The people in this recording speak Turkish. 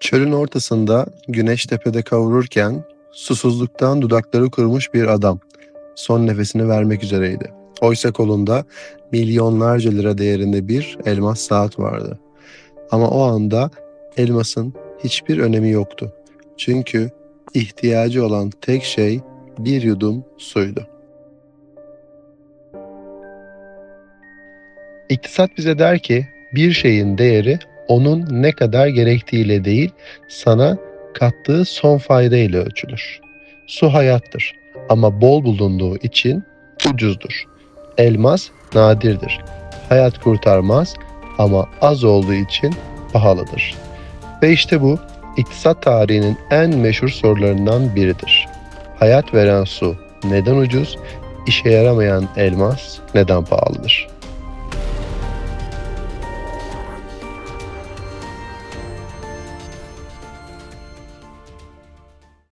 Çölün ortasında güneş tepede kavururken susuzluktan dudakları kurumuş bir adam son nefesini vermek üzereydi. Oysa kolunda milyonlarca lira değerinde bir elmas saat vardı. Ama o anda elmasın hiçbir önemi yoktu. Çünkü ihtiyacı olan tek şey bir yudum suydu. İktisat bize der ki bir şeyin değeri onun ne kadar gerektiğiyle değil, sana kattığı son fayda ile ölçülür. Su hayattır ama bol bulunduğu için ucuzdur. Elmas nadirdir. Hayat kurtarmaz ama az olduğu için pahalıdır. Ve işte bu iktisat tarihinin en meşhur sorularından biridir. Hayat veren su neden ucuz, işe yaramayan elmas neden pahalıdır?